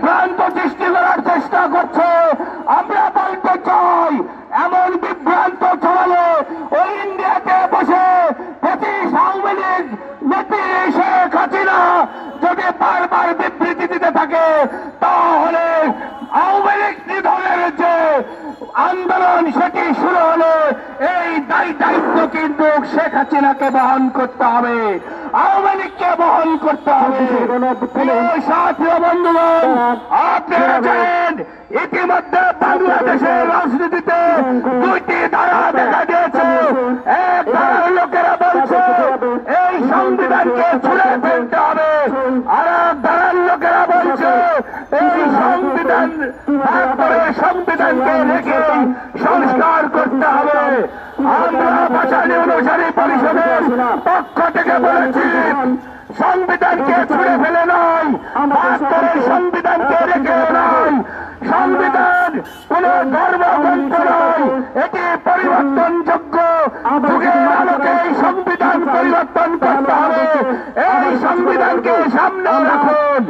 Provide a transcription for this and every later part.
বিভ্রান্ত সৃষ্টি করার চেষ্টা করছে। আমরা বলতে চাই, এমন বিভ্রান্ত ছড়ালে ওই ইন্ডিয়াতে বসে প্রতি আওয়ামী লীগ নেত্রী শেখ হাসিনা যদি বারবার বিবৃতি দিতে থাকে তাহলে আওয়ামী লীগ নিধনের যে আন্দোলন সেটি শুরু হলে এই দায়ী দায়িত্ব কিন্তু শেখ হাসিনাকে বহন করতে হবে। আওয়ামী লীগকে বহন করতে হবে। প্রিয় সাথী ও বন্ধুগণ আপনারা জানেন ইতিমধ্যে বাংলাদেশের রাজনীতিতে দুইটি ধারা দেখা আমরা অনুসারী পরিষদের পক্ষ থেকে বলেছি, সংবিধানকে ছুড়ে ফেলে নয় তারপরে সংবিধানকে রেখে নয়, সংবিধান কোন ধর্মগ্রন্থ নয়, এটি পরিবর্তনযোগ্য। যুগের আলোকে এই সংবিধান পরিবর্তন করতে হবে, এই সংবিধানকে সামনে রাখুন,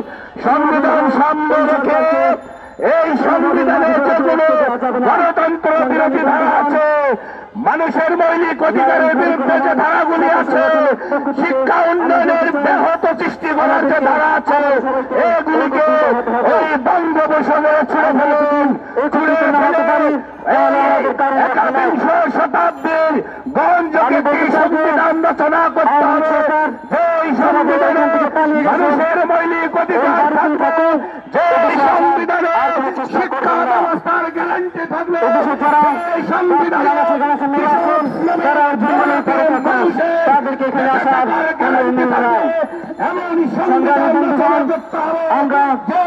সংবিধান সামনে রেখে এই সংবিধানের যেগুলো গণতন্ত্র বিরোধী ধারা আছে, মানুষের মৌলিক অধিকারের বিরুদ্ধে যে ধারাগুলি আছে, শিক্ষা উন্নয়নের ব্যাহত সৃষ্টি করার যে ধারা আছে, এগুলিকে ওই বঙ্গোপসাগরে ছুড়ে ফেলুন, ছুড়ে ফেলে এই একাবিংশ শতাব্দীর গঞ্জকে সংবিধান রচনা করতে হবে এই সংবিধানে মানুষের মৌলিক অধিকার থাকবে যে সংবিধানে শিক্ষা গ্যারান্টি থাকবে। তাদেরকে এখানে আসার এমন সংবিধান রচনা করতে হবে। আমরা যে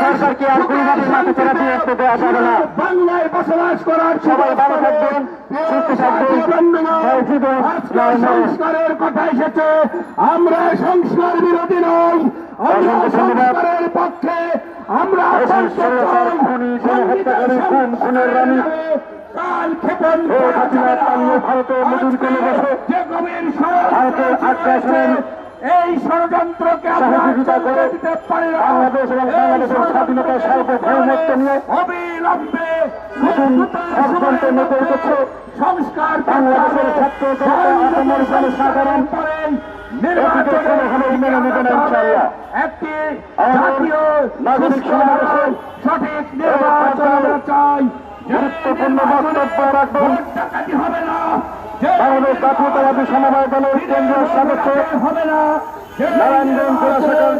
সরকারকে আর পরিবারের মাথা চেরা আসতে দেওয়া যাবে না। বাংলায় বসবাস করার সবাই ভালো থাকবেন, সুস্থ থাকবেন। সংস্কারের কথা এসেছে। আমরা সংস্কার বিরোধী নই। আমরা সংস্কারের পক্ষে সংস্কার খুনি, হত্যাকারী, খুন, খুনের রানী, ভারতে করে বসে ভারতের আগ্রাসনের এই ষড়যন্ত্রকে সহযোগিতা করে। বাংলাদেশ এবং বাংলাদেশের স্বাধীনতার সার্বভৌমত্ব নিয়ে অবিলম্বে নতুন ষড়যন্ত্র উঠেছে সংস্কার বাংলাদেশের ছাত্র জনতা একটি জাতীয় সঠিক নির্বাচন চাই। গুরুত্বপূর্ণ বক্তব্য ডাকাতি হবে না? বাংলাদেশ জাতীয়তাবাদী সমবায় দলের কেন্দ্রীয় সদস্য হবে না। যে নারায়ণগঞ্জ জেলা শাখার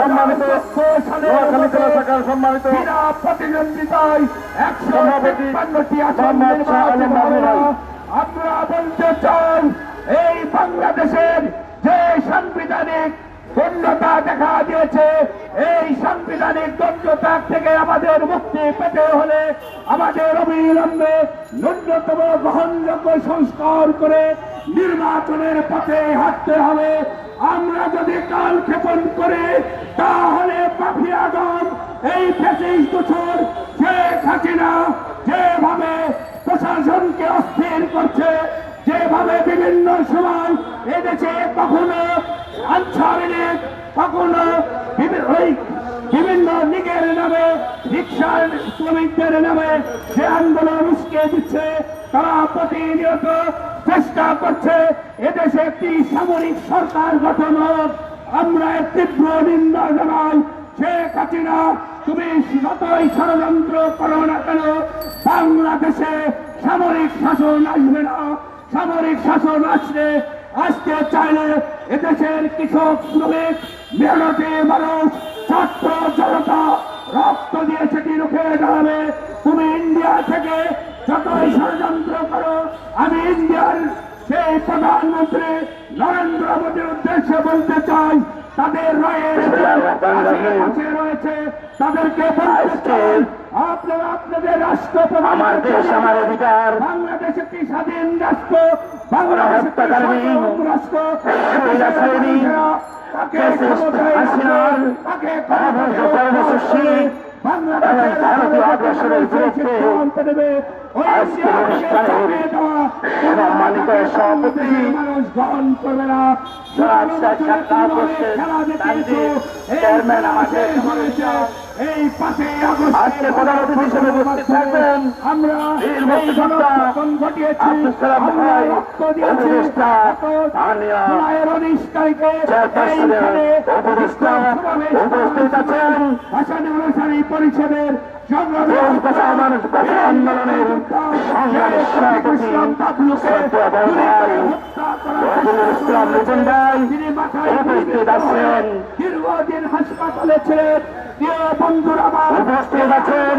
সম্মানিত নোয়াখালী জেলা শাখার সম্মানিত প্রতিদ্বন্দ্বিতায় একশো সভাপতি মোহাম্মদ শাহ আলম নির্বাচিত হবে না। বাবুরাই। আমরা দ্বন্দ্বতার থেকে আমাদের মুক্তি পেতে হলে আমাদের অবিলম্বে ন্যূনতম গ্রহণযোগ্য সংস্কার করে নির্বাচনের পথে হাঁটতে হবে। আমরা যদি কাল ক্ষেপণ করে, তাহলে মাফিয়াগণ, এই ফেসিস বছর শেখ হাসিনা যেভাবে প্রশাসনকে অস্থির করছে, যেভাবে বিভিন্ন সময় এদেশে কখনো আনসার কখনো ওই লীগের নামে রিক্সার শ্রমিকদের নামে যে আন্দোলন উস্কে দিচ্ছে, তারা প্রতিনিয়ত চেষ্টা করছে, এদেশে একটি সামরিক সরকার গঠন হোক। আমরা তীব্র নিন্দা জানাই, শেখ হাসিনা, তুমি যতই ষড়যন্ত্র করো না কেন, বাংলাদেশে সামরিক শাসন আসবে না। সামরিক শাসন আসলে আসতে চাইলে এদেশের কৃষক শ্রমিক মেহনতি মানুষ ছাত্র জনতা রক্ত দিয়ে সেটি রুখে দাঁড়াবে। তুমি ইন্ডিয়া থেকে যতই ষড়যন্ত্র করো আমি ইন্ডিয়ার সেই প্রধানমন্ত্রী নরেন্দ্র মোদীর উদ্দেশ্যে বলতে চাই তাদের রয়ের কাছে রয়েছে। তাদেরকে আপনারা আপনাদের রাষ্ট্র আমার দেশ আমার অধিকার। বাংলাদেশ একটি স্বাধীন রাষ্ট্র হত্যাকারী, রাষ্ট্র হাসিনার কর্মসূচি ভারতীয় আগ্রাসনের বিরুদ্ধে সিদ্ধান্ত নেবে ওই আজকের ইতিহাসকে অনুষ্ঠানের চাপিয়ে দেওয়া সম্মানিত সভাপতি চেয়ারম্যান আমাদের এই আজকে প্রধান অতিথি হিসেবে উপস্থিত থাকবেন আমরা উপস্থিত আছেন। অনুসারী পরিষদের বাঁচাও আন্দোলনের ইসলাম উপস্থিত আছেন। দীর্ঘদিন হাসপাতালে ছিলেন। বন্ধুরা আমার উপস্থিত আছেন?